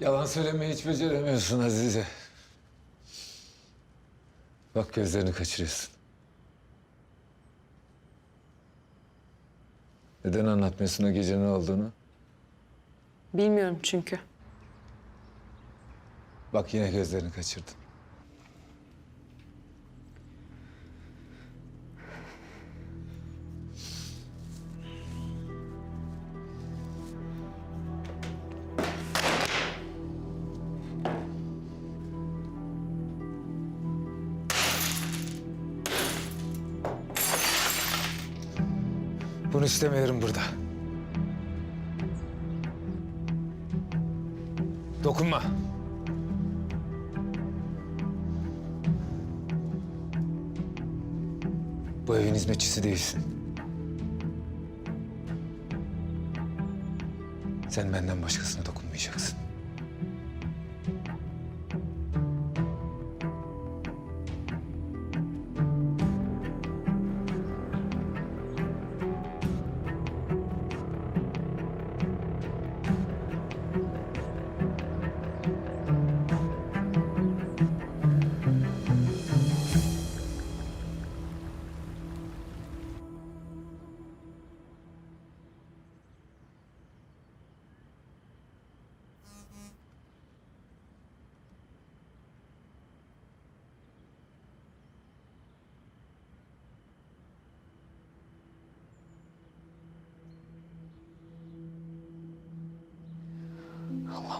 Yalan söylemeyi hiç beceremiyorsun Azize. Bak gözlerini kaçırıyorsun. Neden anlatmıyorsun o gece ne olduğunu? Bilmiyorum çünkü. Bak yine gözlerini kaçırdın. Bunu istemiyorum burada. Dokunma. Bu evin hizmetçisi değilsin. Sen benden başkasına dokunmayacaksın.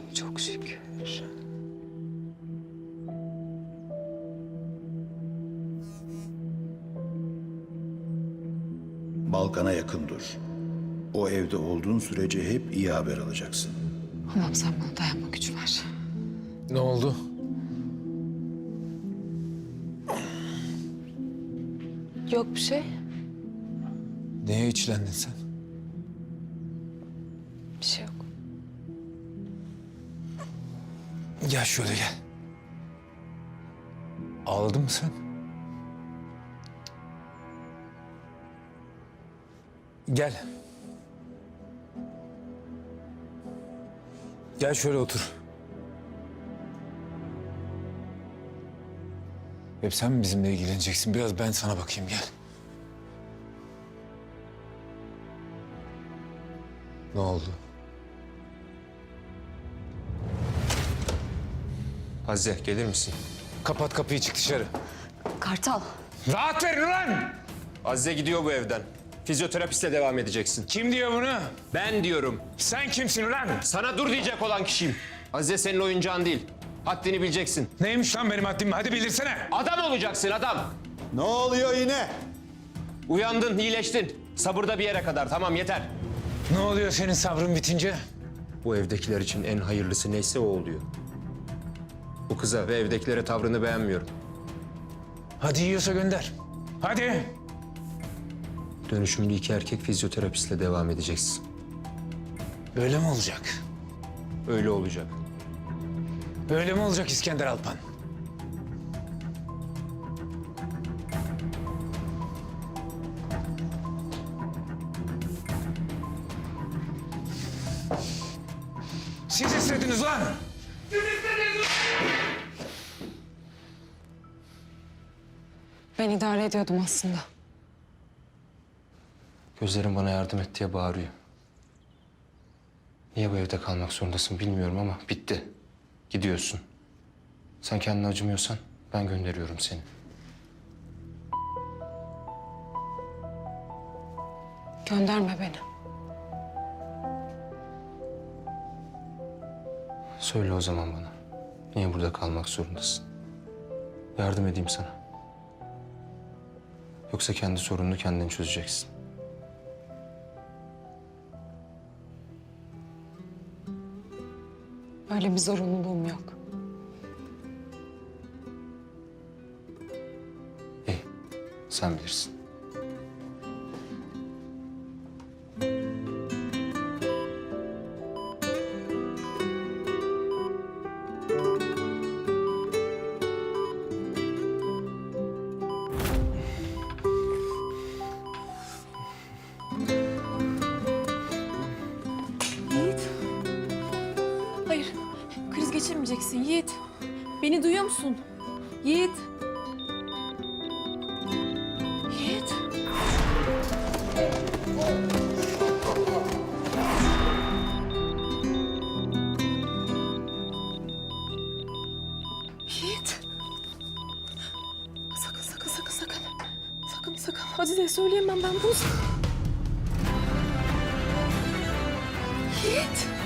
Allah'ım çok şükür. Balkan'a yakın dur. O evde olduğun sürece hep iyi haber alacaksın. Allah'ım sen bana dayanma gücü ver. Ne oldu? Yok bir şey. Neye içlendin sen? Gel şöyle gel. Ağladın mı sen? Gel. Gel şöyle otur. Hep sen mi bizimle ilgileneceksin? Biraz ben sana bakayım gel. Ne oldu? Azize gelir misin? Kapat kapıyı çık dışarı. Kartal. Rahat verin ulan! Azize gidiyor bu evden. Fizyoterapistle devam edeceksin. Kim diyor bunu? Ben diyorum. Sen kimsin ulan? Sana dur diyecek olan kişiyim. Azize senin oyuncağın değil. Haddini bileceksin. Neymiş lan benim haddim? Hadi bildirsene. Adam olacaksın adam. Ne oluyor yine? Uyandın, iyileştin. Sabırda bir yere kadar. Tamam yeter. Ne oluyor senin sabrın bitince? Bu evdekiler için en hayırlısı neyse o oluyor. Bu kıza ve evdekilere tavrını beğenmiyorum. Hadi yiyorsa gönder. Hadi. Dönüşümlü iki erkek fizyoterapistle devam edeceksin. Böyle mi olacak? Öyle olacak. Böyle mi olacak İskender Alpan? Siz istediniz lan! Ben idare ediyordum aslında. Gözlerim bana yardım et diye bağırıyor. Niye bu evde kalmak zorundasın bilmiyorum ama bitti. Gidiyorsun. Sen kendine acımıyorsan ben gönderiyorum seni. Gönderme beni. Söyle o zaman bana. Niye burada kalmak zorundasın? Yardım edeyim sana. Yoksa kendi sorununu kendin çözeceksin. Öyle bir zorunluluğum yok. İyi, sen bilirsin. Vereceksin Yiğit. Beni duyuyor musun? Yiğit. Yiğit. Yiğit. Sakın sakın sakın sakın. Sakın sakın. Azize'ye söyleyemem ben bunu. Yiğit.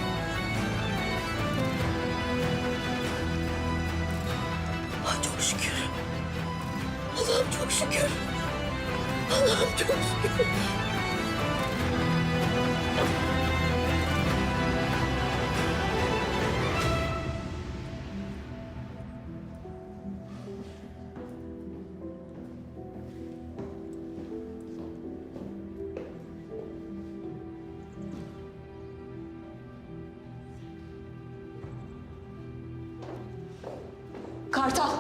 Çok şükür. Allah'ım çok şükür. Kartal.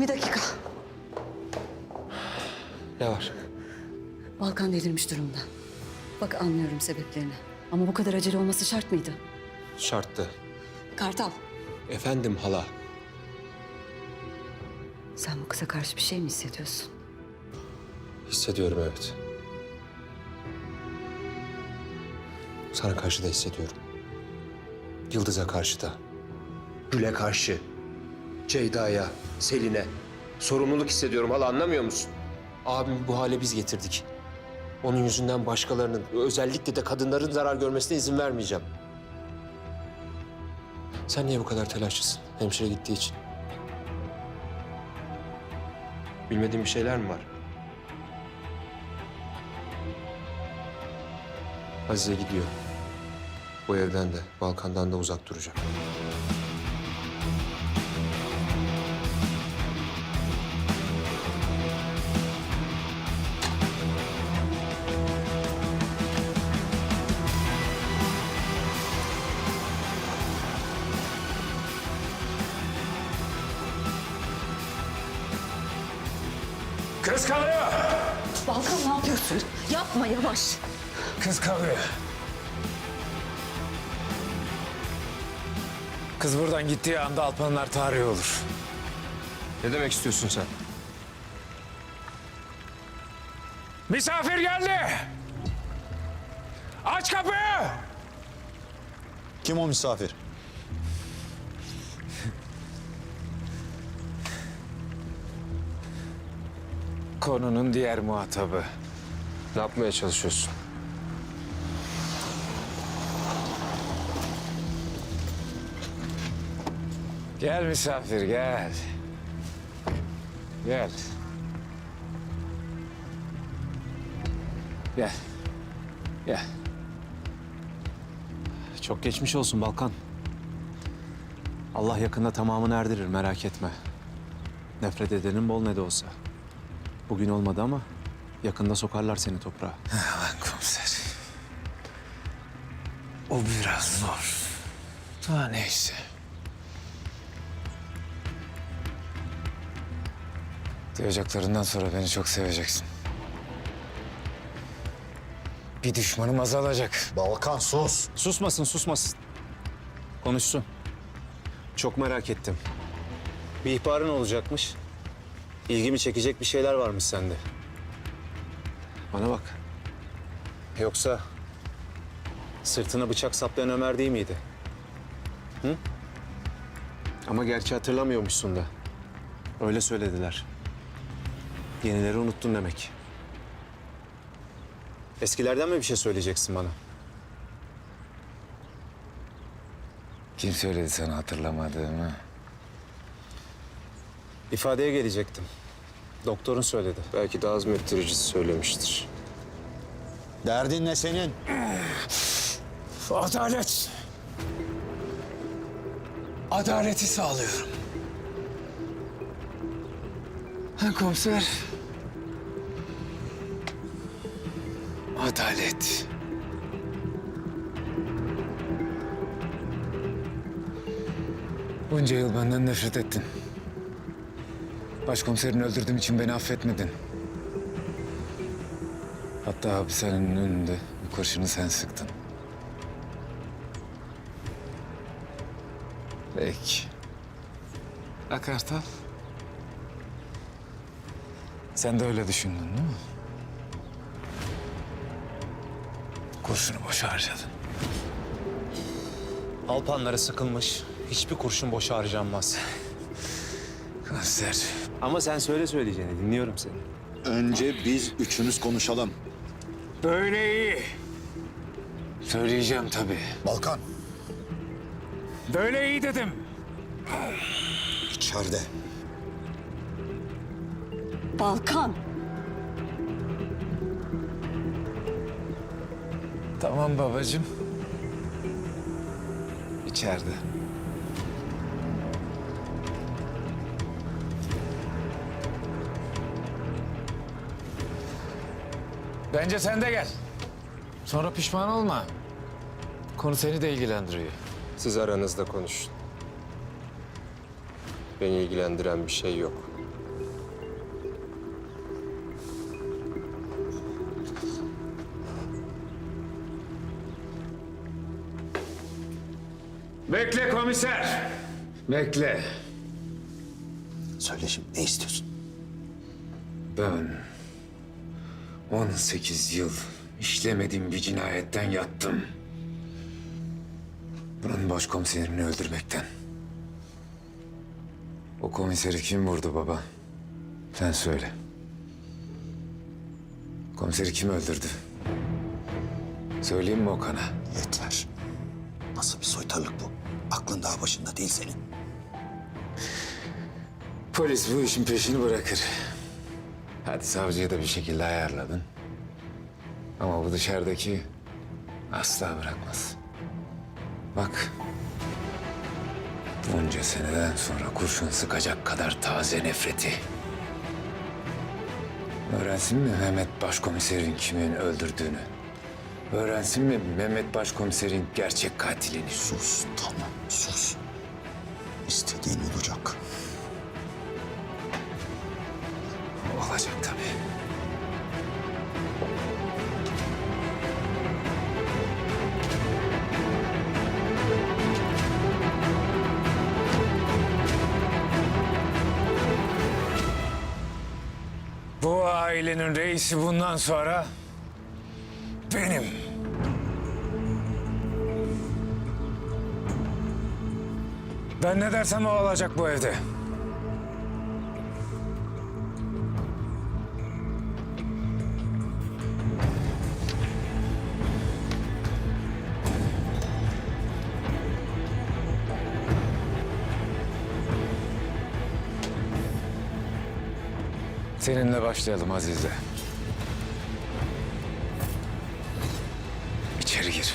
Bir dakika. Ne var? Balkan delirmiş durumda. Bak anlıyorum sebeplerini. Ama bu kadar acele olması şart mıydı? Şarttı. Kartal. Efendim hala. Sen bu kıza karşı bir şey mi hissediyorsun? Hissediyorum evet. Sana karşı da hissediyorum. Yıldız'a karşı da. Gül'e karşı. Ceyda'ya, Selin'e. Sorumluluk hissediyorum hala anlamıyor musun? Abimi bu hale biz getirdik. Onun yüzünden başkalarının, özellikle de kadınların zarar görmesine izin vermeyeceğim. Sen niye bu kadar telaşlısın hemşire gittiği için? Bilmediğin bir şeyler mi var? Azize gidiyor. Bu evden de, Balkan'dan da uzak duracak. Kız kalıyor. Balkan ne yapıyorsun? Yapma yavaş. Kız kalıyor. Kız buradan gittiği anda Alpanlar tarihi olur. Ne demek istiyorsun sen? Misafir geldi. Aç kapıyı. Kim o misafir? Konunun diğer muhatabı. Ne yapmaya çalışıyorsun? Gel misafir gel. Gel. Gel. Gel. Çok geçmiş olsun Balkan. Allah yakında tamamını erdirir merak etme. Nefret edenin bol ne de olsa. Bugün olmadı ama yakında sokarlar seni toprağa. Lan komiser. O biraz zor. Daha neyse. Diyeceklerimden sonra beni çok seveceksin. Bir düşmanım azalacak. Balkan sus. Susmasın susmasın. Konuşsun. Çok merak ettim. Bir ihbarın olacakmış. İlgimi çekecek bir şeyler varmış sende. Bana bak. Yoksa sırtına bıçak saplayan Ömer değil miydi? Hı? Ama gerçi hatırlamıyormuşsun da. Öyle söylediler. Yenileri unuttun demek. Eskilerden mi bir şey söyleyeceksin bana? Kim söyledi sana hatırlamadığımı? İfadeye gelecektim. Doktorun söyledi. Belki de azmettiricisi söylemiştir. Derdin ne senin? Adalet. Adaleti sağlıyorum. Ha komiser. Adalet. Bunca yıl benden nefret ettin. Başkomiserini öldürdüğüm için beni affetmedin. Hatta hapishanenin önünde bu kurşunu sen sıktın. Peki. Ha Kartal. Sen de öyle düşündün değil mi? Kurşunu boşa harcadın. Alpanlara sıkılmış. Hiçbir kurşun boşa harcanmaz. Kanser. Ama sen söyle söyleyeceğini dinliyorum seni. Önce biz üçümüz konuşalım. Böyle iyi. Söyleyeceğim tabii. Balkan Böyle iyi dedim. içeride. Balkan! Tamam babacığım. İçeride. Bence sen de gel. Sonra pişman olma. Konu seni de ilgilendiriyor. Siz aranızda konuşun. Beni ilgilendiren bir şey yok. Bekle komiser. Bekle. Söyle şimdi ne istiyorsun? Ben 18 yıl işlemediğim bir cinayetten yattım. Bunun başkomiserini öldürmekten. O komiseri kim vurdu baba? Sen söyle. Komiseri kim öldürdü? Söyleyeyim mi Okan'a? Yeter. Nasıl bir soytarlık bu? Aklın daha başında değil senin. Polis bu işin peşini bırakır. Hadi savcıyı da bir şekilde ayarladın. Ama bu dışarıdaki asla bırakmaz. Bak. Bunca seneden sonra kurşun sıkacak kadar taze nefreti. Öğrensin mi Mehmet Başkomiserin kimin öldürdüğünü? Öğrensin mi Mehmet Başkomiserin gerçek katilini? Sus tamam sus. İstediğin olacak. Ailenin reisi bundan sonra benim. Ben ne dersem o olacak bu evde. Seninle başlayalım Azize. İçeri gir.